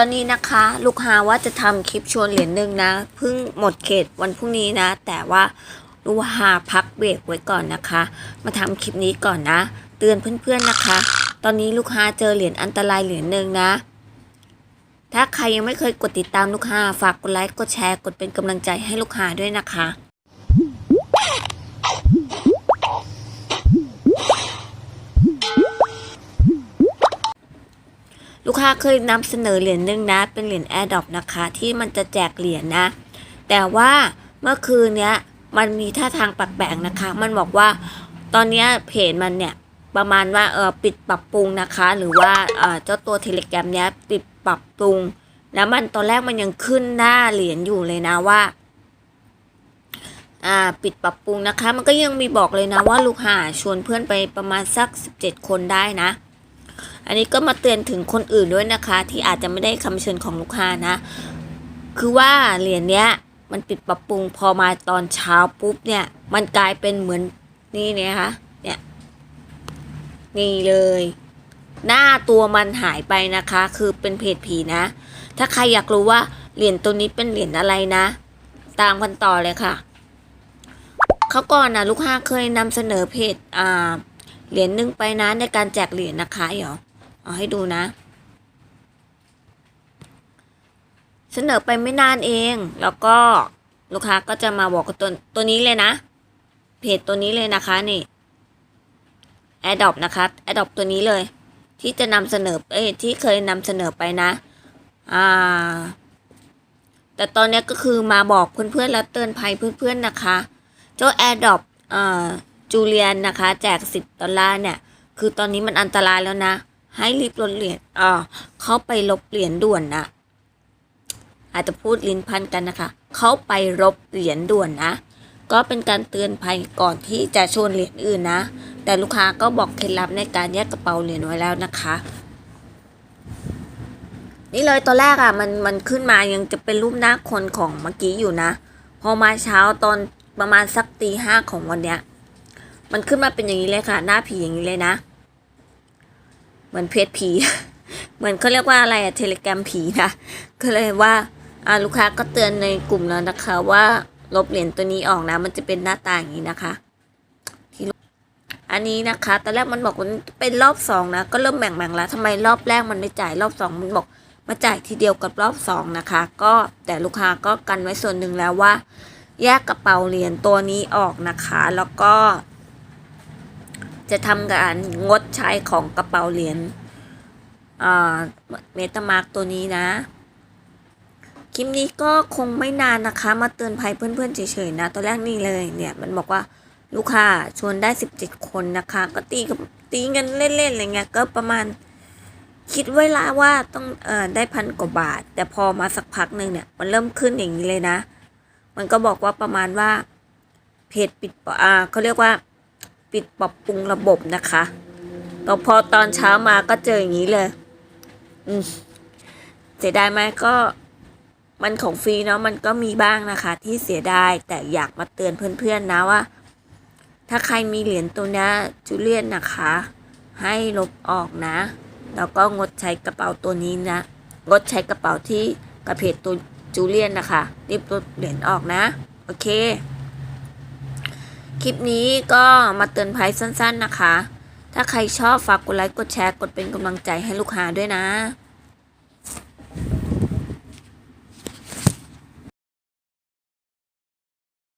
อนนี้นะคะ ลูกค้าว่าจะทำคลิปชวนเหรียญหนึ่งนะเพิ่งหมดเขตวันพรุ่งนี้นะ แต่ว่าลูกค้าพักเบรกไว้ก่อนนะคะ มาทำคลิปนี้ก่อนนะ เตือนเพื่อนๆนะคะ ตอนนี้ลูกค้าเจอเหรียญอันตรายเหรียญหนึ่งนะ ถ้าใครยังไม่เคยกดติดตามลูกค้าฝากกดไลค์กดแชร์กดเป็นกำลังใจให้ลูกค้าด้วยนะคะ ลูกค้าเคยนำเสนอเหรียญหนึ่งนะ เป็นเหรียญแอร์ดอปนะคะ ที่มันจะแจกเหรียญนะ แต่ว่าเมื่อคืนเนี้ยมันมีท่าทางแปลกๆนะคะ มันบอกว่าตอนนี้เพจมันเนี่ยประมาณว่าเออปิดปรับปรุงนะคะ หรือว่าเออเจ้าตัวเทเลกรมเนี้ยปิดปรับปรุง แล้วมันตอนแรกมันยังขึ้นหน้าเหรียญอยู่เลยนะว่าอ่าปิดปรับปรุงนะคะ มันก็ยังมีบอกเลยนะว่าลูกหาชวนเพื่อนไปประมาณสัก 17 คนได้นะ อันนี้ก็มาเตือนถึงคนอื่นด้วยนะคะ ที่อาจจะไม่ได้คำเชิญของลูกค้านะ คือว่าเหรียญเนี้ยมันปิดปรับปรุงพอมาตอนเช้าปุ๊บเนี่ย มันกลายเป็นเหมือนนี่เนี่ยคะเนี่ยนี่เลย หน้าตัวมันหายไปนะคะ คือเป็นเพจผีนะ ถ้าใครอยากรู้ว่าเหรียญตัวนี้เป็นเหรียญอะไรนะ ตามกันต่อเลยค่ะเขาก่อนนะลูกค้าเคยนำเสนอเพจอ่า เหรียญหนึ่งไปนะในการแจกเหรียญนะคะเดี๋ยวเอาให้ดูนะ เสนอไปไม่นานเอง แล้วก็ลูกค้าก็จะมาบอกกับตัวตัวนี้เลยนะ เพจตัวนี้เลยนะคะนี่ Adopt นะคะ Adopt ตัวนี้เลย ที่จะนำเสนอเอ้ที่เคยนำเสนอไปนะอ่าแต่ตอนนี้ก็คือมาบอกเพื่อนๆและเตือนภัยเพื่อนๆนะคะ เจ้า Adopt อ่า จูเลียนนะคะ แจก 10 ดอลลาร์เนี่ย คือตอนนี้มันอันตรายแล้วนะ ให้รีบลดเหรียญอ่าเขาไปลบเหรียญด่วนนะอาจจะพูดลิ้นพันกันนะคะ เขาไปลบเหรียญด่วนนะ ก็เป็นการเตือนภัยก่อนที่จะชวนเหรียญอื่นนะ แต่ลูกค้าก็บอกเคล็ดลับในการแยกกระเป๋าเหรียญไว้แล้วนะคะ นี่เลยตอนแรกอะ่ะมันมันขึ้นมายังจะเป็นรูปหน้าคนของเมื่อกี้อยู่นะ พอมาเช้าตอนประมาณสักตีห้าของวันเนี้ย มันขึ้นมาเป็นอย่างนี้เลยค่ะ หน้าผีอย่างนี้เลยนะ เหมือนเพจผี เหมือนเขาเรียกว่าอะไรอะเทเลแกรมผีนะ ก็เลยว่าอ่าลูกค้าก็เตือนในกลุ่มแล้วนะคะ ว่าลบเหรียญตัวนี้ออกนะ มันจะเป็นหน้าตาอย่างนี้นะคะที่อันนี้นะคะตอนแรกมันบอกว่าเป็นรอบสองนะ ก็เริ่มแบ่งๆแล้วทำไมรอบแรกมันไม่จ่ายรอบสองมันบอกมาจ่ายทีเดียวกับรอบสองนะคะ ก็แต่ลูกค้าก็กันไว้ส่วนหนึ่งแล้วว่า แยกกระเป๋าเหรียญตัวนี้ออกนะคะ แล้วก็ จะทำการงดใช้ของกระเป๋าเหรียญเมตามาร์กตัวนี้นะ คลิปนี้ก็คงไม่นานนะคะ มาเตือนภัยเพื่อนๆเฉยๆนะ ตอนแรกนี่เลยเนี่ยมันบอกว่าลูกค้าชวนได้ 17 คนนะคะ ก็ตีกับตีกันเล่นๆอะไรเงี้ยก็ประมาณคิดไว้ละว่าต้องเอ่อได้พันกว่าบาท แต่พอมาสักพักหนึ่งเนี่ย มันเริ่มขึ้นอย่างนี้เลยนะ มันก็บอกว่าประมาณว่าเพจปิดปอ่าเขาเรียกว่า ปิดปรับปรุงระบบนะคะแต่พอตอนเช้ามาก็เจออย่างนี้เลย อืมเสียดายไหมก็มันของฟรีเนาะมันก็มีบ้างนะคะ ที่เสียดายแต่อยากมาเตือนเพื่อนๆนะว่า ถ้าใครมีเหรียญตัวนี้จูเลียนนะคะ ให้ลบออกนะแล้วก็งดใช้กระเป๋าตัวนี้นะงดใช้กระเป๋าที่กระเพจตัวจูเลียนนะคะรีบลบเหรียญออกนะ โอเค คลิปนี้ก็มาเตือนภัยสั้นๆนะคะ ถ้าใครชอบฝากกดไลค์ กดแชร์ กดเป็นกำลังใจให้ลูกค้าด้วยนะ